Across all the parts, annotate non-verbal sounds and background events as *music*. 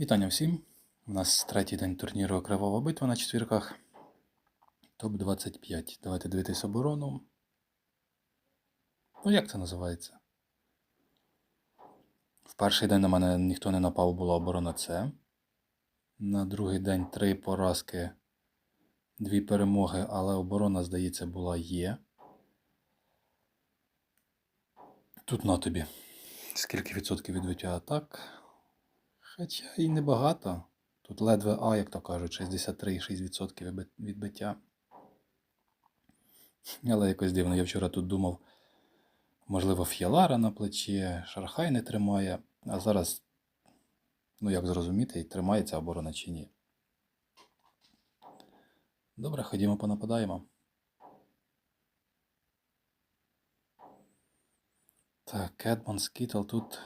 Вітання всім! У нас третій день турніру Кривава битва на четвірках. Топ-25. Давайте дивитись оборону. Ну, як це називається? В перший день на мене ніхто не напав, була оборона С. На другий день три поразки, дві перемоги, але оборона, здається, була Є. Тут на тобі. Скільки відсотків відбиття атак? Хоча і небагато. Тут ледве А, як то кажуть, 63,6% відбиття. Але якось дивно, я вчора тут думав, можливо, фіалара на плечі, Шархай не тримає, а зараз, ну як зрозуміти, тримається оборона чи ні. Добре, ходімо понападаємо. Так, Кедман Скітл тут.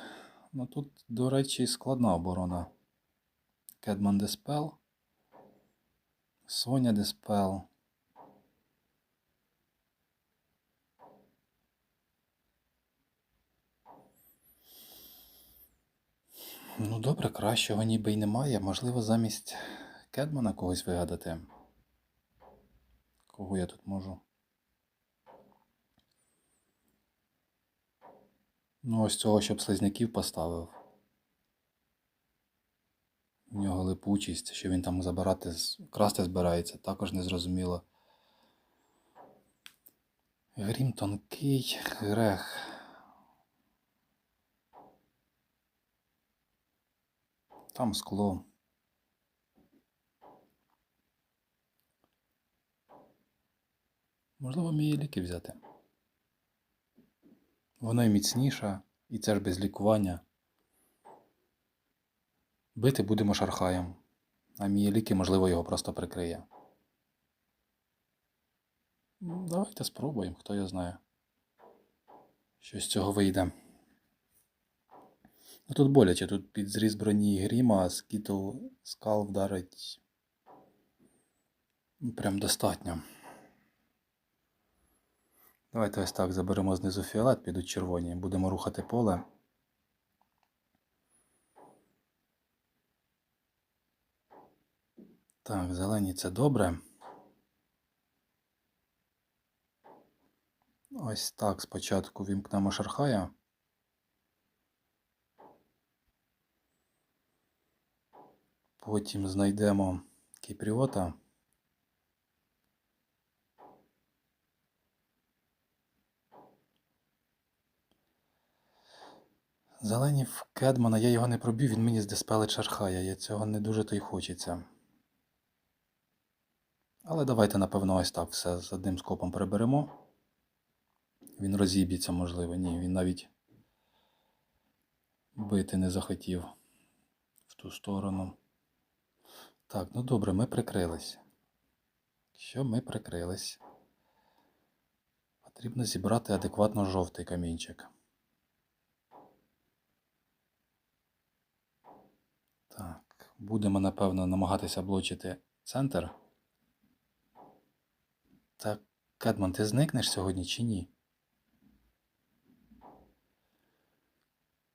Ну тут, до речі, складна оборона. Кедман Диспел. Соня Диспел. Ну добре, кращого ніби й немає. Можливо, замість Кедмана когось вигадати. Кого я тут можу? Ну, ось цього, щоб слизняків поставив. У нього липучість, що він там забирати, красти збирається, також незрозуміло. Грім тонкий, грех. Там скло. Можливо, мені ліки взяти. Вона і міцніша, і це ж без лікування. Бити будемо шархаєм, а мій ліки, можливо, його просто прикриє. Ну, Давайте спробуємо, хто його знає. Що з цього вийде. Ну тут боляче, тут під зріз броні гріма, а скітл скал вдарить. Ну, Прям достатньо. Давайте ось так заберемо знизу фіолет, підуть червоні. Будемо рухати поле. Так, зелені це добре. Ось так спочатку вімкнемо шархая. Потім знайдемо кіпріота. Зелені в Кедмана, я його не пробив, він мені здиспелить шархая. Я цього не дуже то й хочеться. Але давайте, напевно, ось так все з одним скопом приберемо. Він розіб'ється, можливо. Ні, він навіть бити не захотів в ту сторону. Так, ну добре, ми прикрились. Що ми прикрились? Потрібно зібрати адекватно жовтий камінчик. Так, будемо, напевно, намагатися блочити центр. Так, Кедман, ти зникнеш сьогодні чи ні?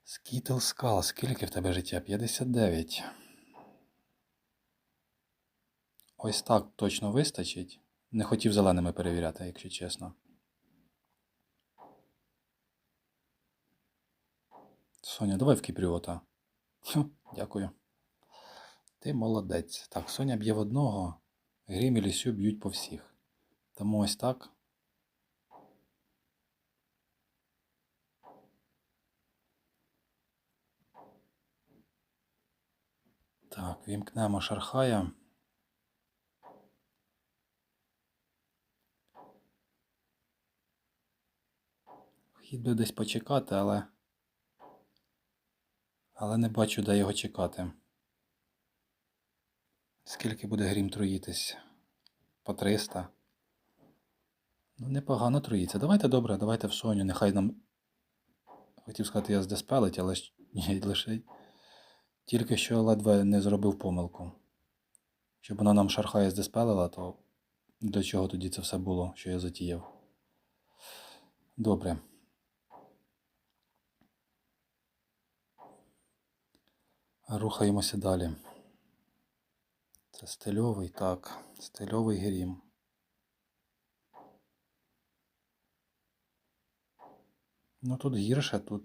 Скітл скал, скільки в тебе життя? 59. Ось так точно вистачить. Не хотів зеленими перевіряти, якщо чесно. Соня, давай в кіпріота. Дякую. Ти молодець. Так, Соня б'є в одного, Грім і Лісю б'ють по всіх. Тому ось так. Так, вімкнемо Шархая. Хід би десь почекати, але. Але не бачу, де його чекати. Скільки буде грім труїтись? По 300. Ну, непогано труїться. Давайте добре, давайте в Соню. Нехай нам. Хотів сказати, я здеспелить, але ні, лише тільки що ледве не зробив помилку. Щоб вона нам шархає здеспелила, то до чого тоді це все було, що я затіяв. Добре. Рухаємося далі. Це стильовий, так. Стильовий грім. Ну тут гірше, тут.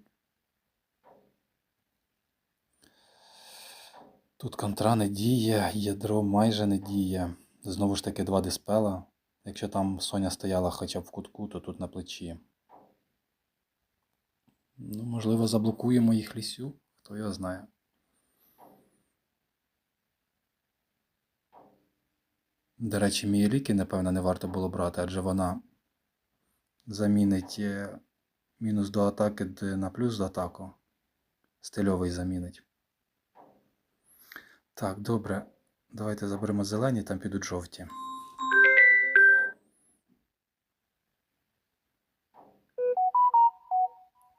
Тут контра не діє, ядро майже не діє. Знову ж таки два диспела. Якщо там Соня стояла хоча б в кутку, то тут на плечі. Ну, можливо, заблокуємо їх лісю, хто його знає. До речі, Мієліки, напевно, не варто було брати, адже вона замінить е, мінус до атаки на плюс до атаку. Стильовий замінить. Так, добре. Давайте заберемо зелені, там підуть жовті.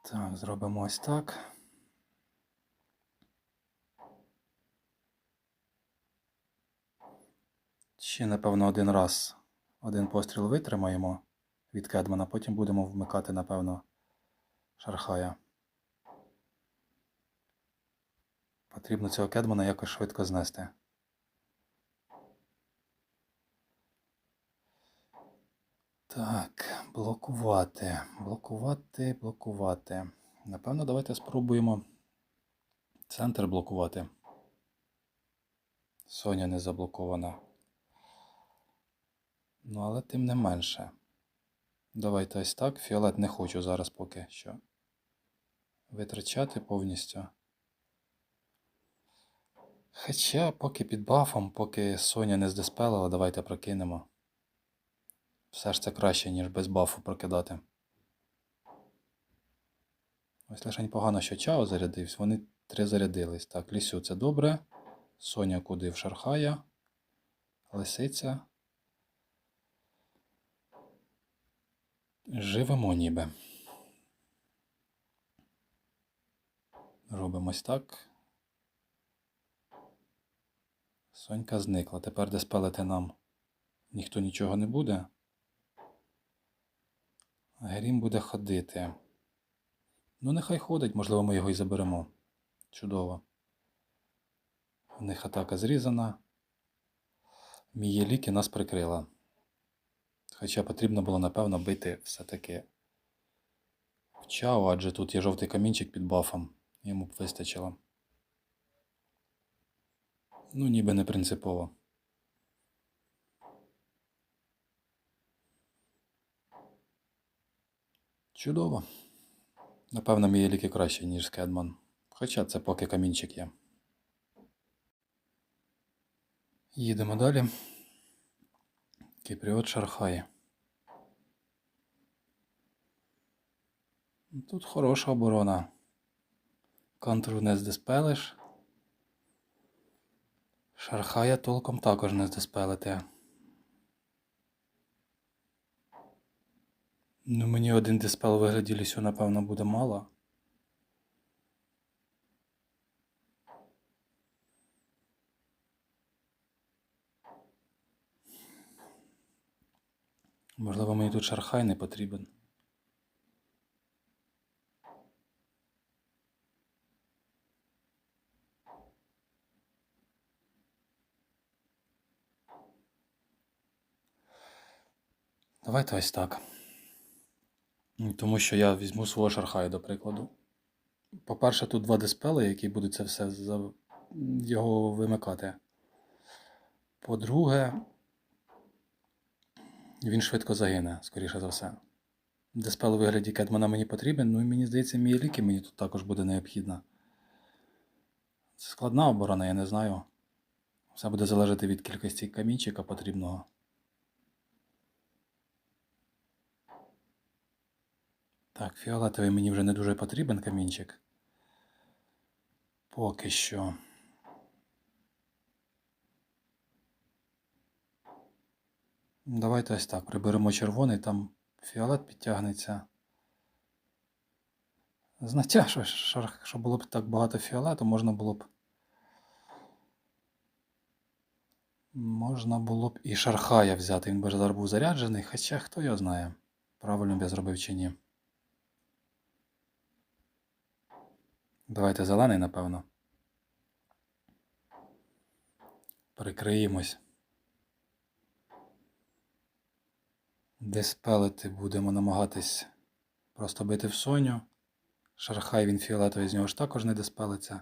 Так, зробимо ось так. Ще, напевно, один раз один постріл витримаємо від Кедмана, потім будемо вмикати, напевно, Шархая. Потрібно цього Кедмана якось швидко знести. Так, блокувати, блокувати, блокувати. Напевно, давайте спробуємо центр блокувати. Соня не заблокована. Ну, але тим не менше. Давайте ось так. Фіолет не хочу зараз поки що. Витрачати повністю. Хоча поки під бафом, поки Соня не здиспелила, давайте прокинемо. Все ж це краще, ніж без бафу прокидати. Ось лише погано, що Чао зарядився. Вони три зарядились. Так, Лісю це добре. Соня куди в Шархая. Лисиця. Живемо ніби. Робимо ось так. Сонька зникла. Тепер де спелити нам ніхто нічого не буде. Грім буде ходити. Ну, нехай ходить, можливо, ми його і заберемо. Чудово. У них атака зрізана. Мієліки нас прикрила. Хоча потрібно було, напевно, бити все-таки в Чао, адже тут є жовтий камінчик під бафом. Йому б вистачило. Ну, ніби не принципово. Чудово. Напевно, мій ліки краще, ніж Скедман. Хоча це поки камінчик є. Їдемо далі. Кіпріот Шархай. Тут хороша оборона. Контру не здиспелиш. Шархая толком також не здиспелити. Ну, мені один диспел вигляді лісю, напевно, буде мало. Можливо, мені тут шархай не потрібен. Давайте ось так. Тому що я візьму свого шархая, до прикладу. По-перше, тут два диспели, які будуть це все за... його вимикати. По-друге, він швидко загине, скоріше за все. Диспел у вигляді Кетмана мені потрібен, ну і мені здається, мій ліки мені тут також буде необхідна. Це складна оборона, я не знаю. Все буде залежати від кількості камінчика потрібного. Так, фіолетовий мені вже не дуже потрібен камінчик. Поки що. Давайте ось так. Приберемо червоний, там фіолет підтягнеться. Знаття, що, що, було б так багато фіолету, можна було б. Можна було б і Шархая взяти, він би зараз був заряджений, хоча хто його знає, правильно б я зробив чи ні. Давайте зелений, напевно. Прикриємось. Диспелити будемо намагатись просто бити в Соню. Шархай він фіолетовий, з нього ж також не диспелиться.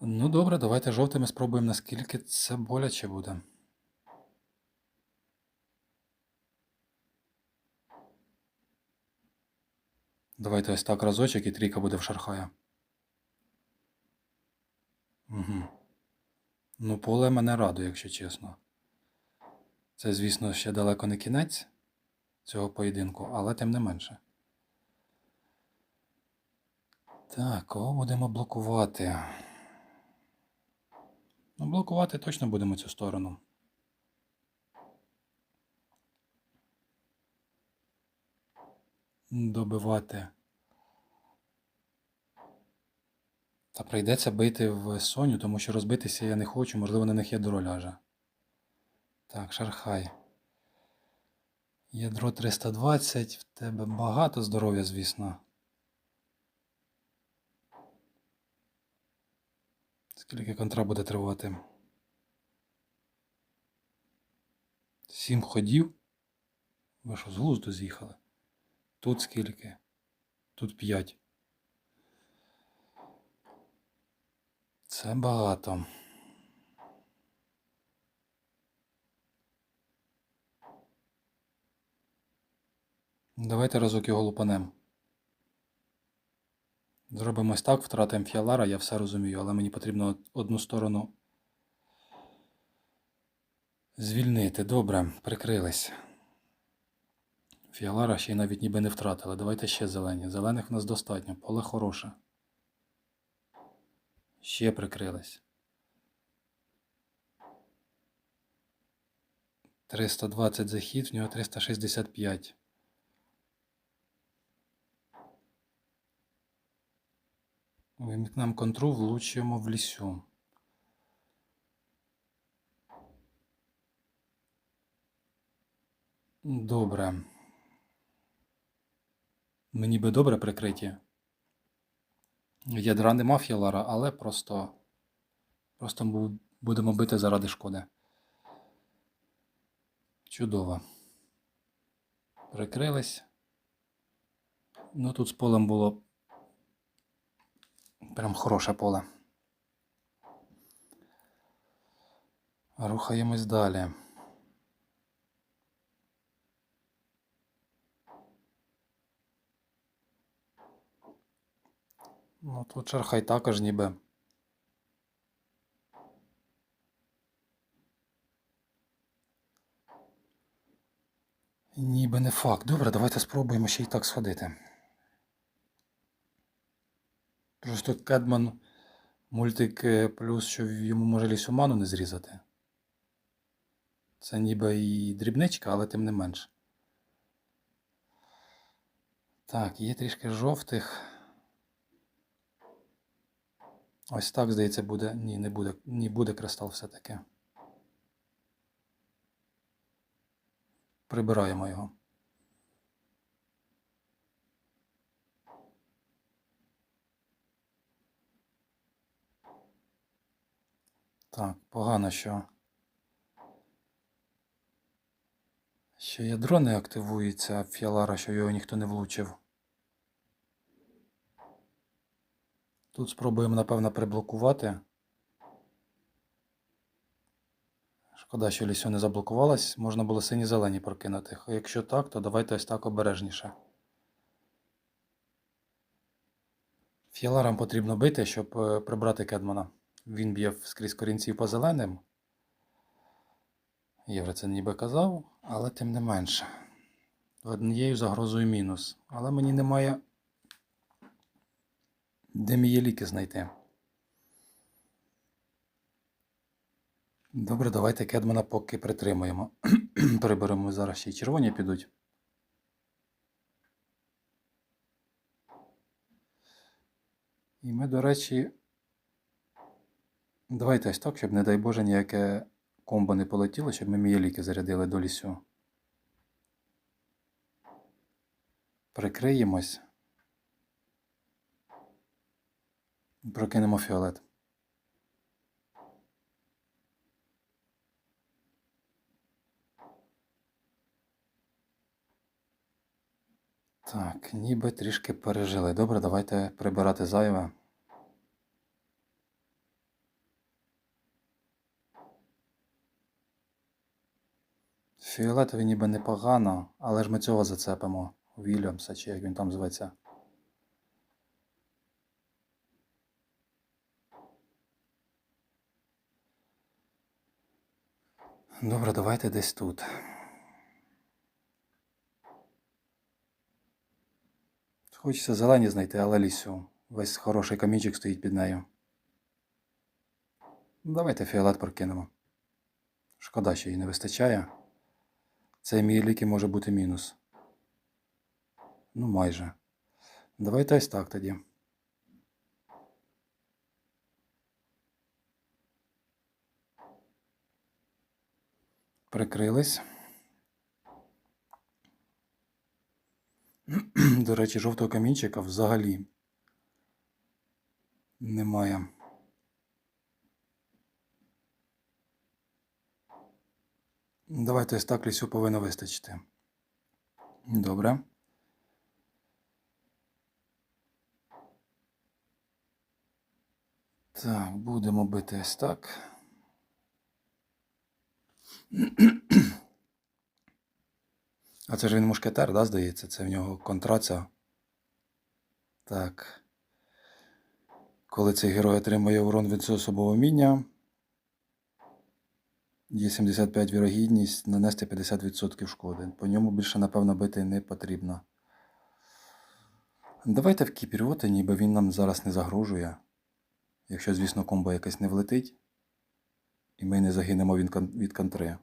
Ну добре, давайте жовтими спробуємо, наскільки це боляче буде. Давайте ось так разочок і трійка буде в шархая. Угу. Ну, поле мене радує, якщо чесно. Це, звісно, ще далеко не кінець цього поєдинку, але тим не менше. Так, кого будемо блокувати? Ну, блокувати точно будемо цю сторону. Добивати. Та прийдеться бити в Соню, тому що розбитися я не хочу, можливо, на них ядро ляже. Так, Шархай. Ядро 320, в тебе багато здоров'я, звісно. Скільки контра буде тривати? Сім ходів? Ви що, з глузду з'їхали? Тут скільки? Тут п'ять. Це багато. Давайте разок його лупанем. Зробимо ось так, втратимо фіалара, я все розумію, але мені потрібно одну сторону звільнити. Добре, прикрились. Фіалара ще й навіть ніби не втратили. Давайте ще зелені. Зелених в нас достатньо, поле хороше. Ще прикрились. 320 захід, в нього 365. Вимікнемо контру, влучуємо в лісю. Добре. Мені би добре прикриті. Ядра нема фіалара, але просто. Просто будемо бити заради шкоди. Чудово. Прикрились. Ну тут з полем було прям хороше поле. Рухаємось далі. Ну тут Шархай також ніби. Ніби не факт. Добре, давайте спробуємо ще й так сходити. Просто Кедман мультик е, плюс, що йому може лісоману не зрізати. Це ніби і дрібничка, але тим не менш. Так, є трішки жовтих. Ось так, здається, буде. Ні, не буде. Ні, буде кристал все-таки. Прибираємо його. Так, погано, що. Що ядро не активується, фіалара, що його ніхто не влучив. Тут спробуємо, напевно, приблокувати. Шкода, що лісю не заблокувалась, можна було сині-зелені прокинути. Якщо так, то давайте ось так обережніше. Фіаларам потрібно бити, щоб е, прибрати Кедмана. Він б'є скрізь корінців по зеленим. Вже це ніби казав, але тим не менше. Однією загрозою мінус. Але мені немає де мені ліки знайти. Добре, давайте Кедмана поки притримаємо. *clears throat* Приберемо зараз ще й червоні підуть. І ми, до речі, давайте ось так, щоб, не дай Боже, ніяке комбо не полетіло, щоб ми мієліки зарядили до лісу. Прикриємось. Прокинемо фіолет. Так, ніби трішки пережили. Добре, давайте прибирати зайве. Фіолетові ніби непогано, але ж ми цього зацепимо. Вільямса, чи як він там зветься. Добре, давайте десь тут. Хочеться зелені знайти, але лісю. Весь хороший камінчик стоїть під нею. Давайте фіолет прокинемо. Шкода, що їй не вистачає. Цей мій ліки може бути мінус. Ну, майже. Давайте ось так тоді. Прикрились. *clears throat* До речі, жовтого камінчика взагалі немає. Давайте ось так лісю повинно вистачити. Добре. Так, будемо бити ось так. А це ж він мушкетер, да, здається? Це в нього контраця. Так. Коли цей герой отримує урон від особового вміння, є 75 вірогідність нанести 50% шкоди. По ньому більше, напевно, бити не потрібно. Давайте в кіпіріоти, ніби він нам зараз не загрожує. Якщо, звісно, комбо якесь не влетить, і ми не загинемо від контри.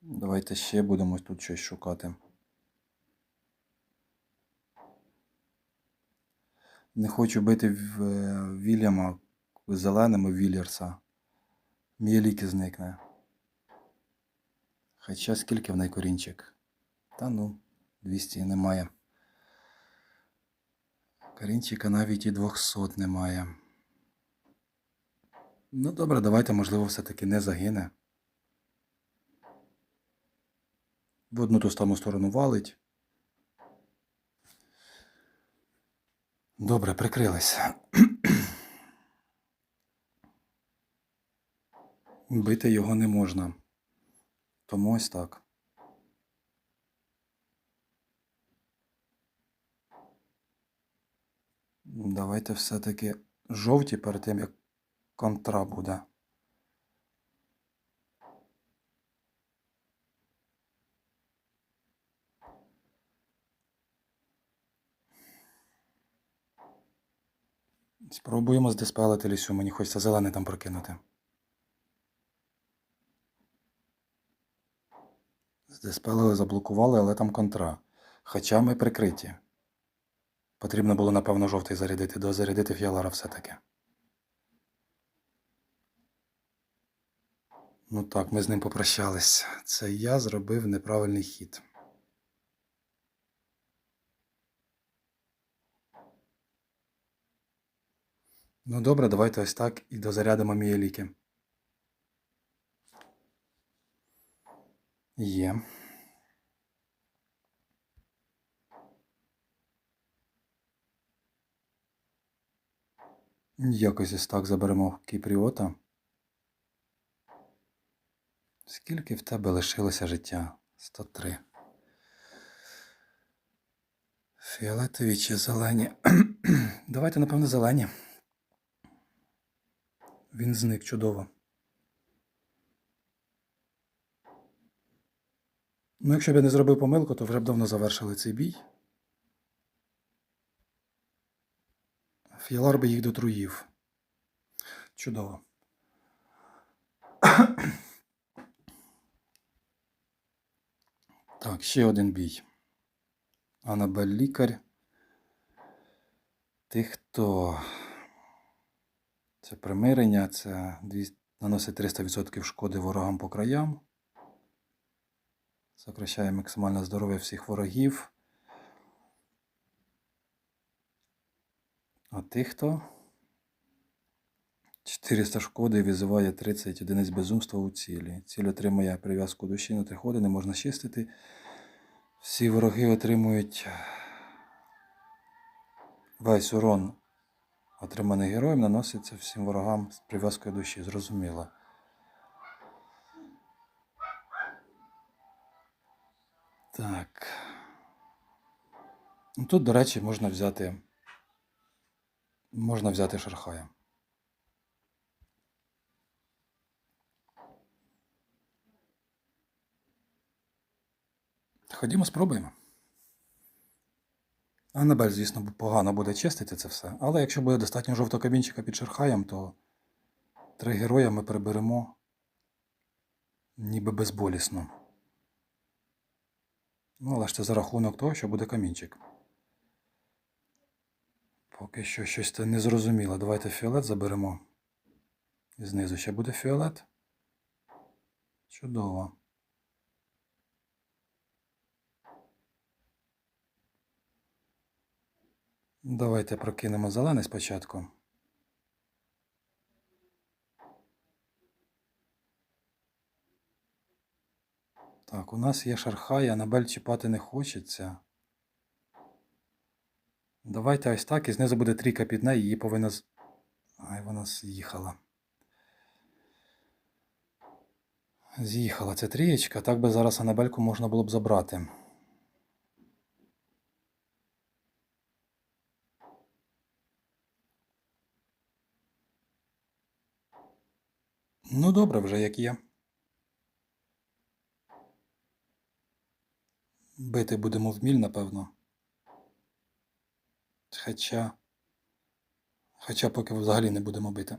Давайте ще будемо тут щось шукати. Не хочу бити в е, Вільяма зеленими Вільярса. Мій зникне. Хоча скільки в неї корінчик? Та ну, 200 немає. Корінчика навіть і 200 немає. Ну добре, давайте, можливо, все-таки не загине. В одну ту саму сторону валить. Добре, прикрились. *clears throat* Бити його не можна. Тому ось так. Давайте все-таки жовті перед тим, як контра буде. Спробуємо здиспелити лісю, мені хочеться зелений там прокинути. Здиспелили, заблокували, але там контра. Хоча ми прикриті. Потрібно було, напевно, жовтий зарядити, дозарядити фіалара все-таки. Ну так, ми з ним попрощались. Це я зробив неправильний хід. Ну добре, давайте ось так і дозарядимо мої. Є. Якось ось так заберемо Кіпріота. Скільки в тебе лишилося життя? 103. Фіолетові чи зелені? *clears throat* Давайте, напевно, зелені. Він зник чудово. Ну, якщо б я не зробив помилку, то вже б давно завершили цей бій. Фіалар би їх дотруїв. Чудово. *clears throat* Так, ще один бій. Анабель лікар. Ти хто? Це примирення, це наносить 300% шкоди ворогам по краям. Сокращає максимальне здоров'я всіх ворогів. А ти хто? 400 шкоди визиває 30 одиниць безумства у цілі. Ціль отримує прив'язку душі на три ходи, не можна чистити. Всі вороги отримують весь урон, отриманий героєм, наноситься всім ворогам з прив'язкою душі. Зрозуміло. Так. Ну, Тут, до речі, можна взяти. Можна взяти шархая. Ходімо, спробуємо. Аннабель, звісно, погано буде чистити це все, але якщо буде достатньо жовтого камінчика під шерхаєм, то три героя ми приберемо ніби безболісно. Ну, але ж це за рахунок того, що буде камінчик. Поки що щось це не зрозуміло. Давайте фіолет заберемо. І знизу ще буде фіолет. Чудово. Давайте прокинемо зелений спочатку. Так, у нас є шархай, Анабель чіпати не хочеться. Давайте ось так, і знизу буде трійка під неї, її повинна з. Ай, вона з'їхала. З'їхала ця трієчка, так би зараз Анабельку можна було б забрати. Ну, добре, вже як є. Бити будемо в міль, напевно. Хоча. Хоча поки взагалі не будемо бити.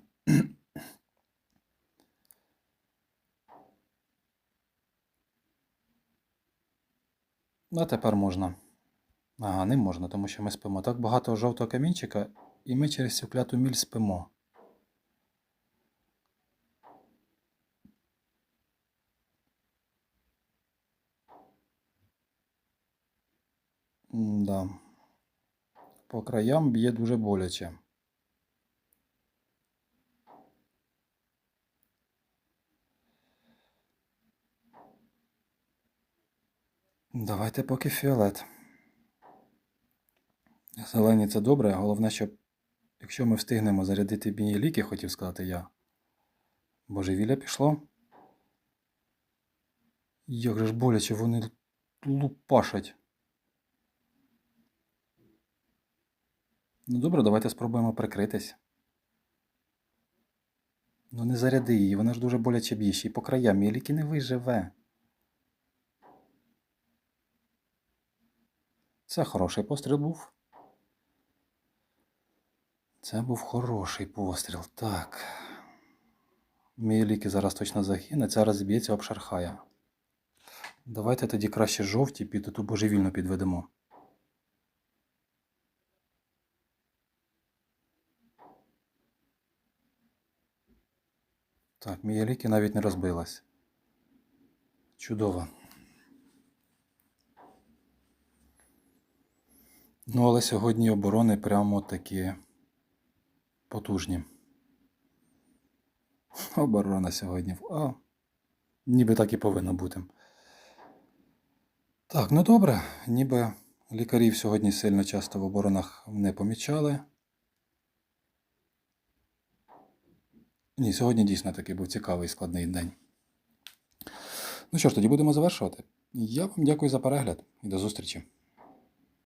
Ну, а тепер можна. Ага, не можна, тому що ми спимо. Так багато жовтого камінчика, і ми через цю кляту міль спимо. Да. По краям б'є дуже боляче. Давайте поки фіолет. Зелені це добре, головне, щоб якщо ми встигнемо зарядити мені ліки, хотів сказати я. Божевілля пішло. Як же ж боляче вони лупашать. Ну добре, давайте спробуємо прикритись. Ну не заряди її, вона ж дуже боляче б'є, й по краям, її ліки не виживе. Це хороший постріл був. Це був хороший постріл. Так. Мій ліки зараз точно загине, ця розб'ється об шархая. Давайте тоді краще жовті під ту божевільну підведемо. Так, мія ліки навіть не розбилась. Чудово. Ну, але сьогодні оборони прямо такі потужні. Оборона сьогодні. А, ніби так і повинно бути. Так, ну добре, ніби лікарів сьогодні сильно часто в оборонах не помічали. Ні, сьогодні дійсно такий був цікавий складний день. Ну що ж, тоді будемо завершувати. Я вам дякую за перегляд і до зустрічі.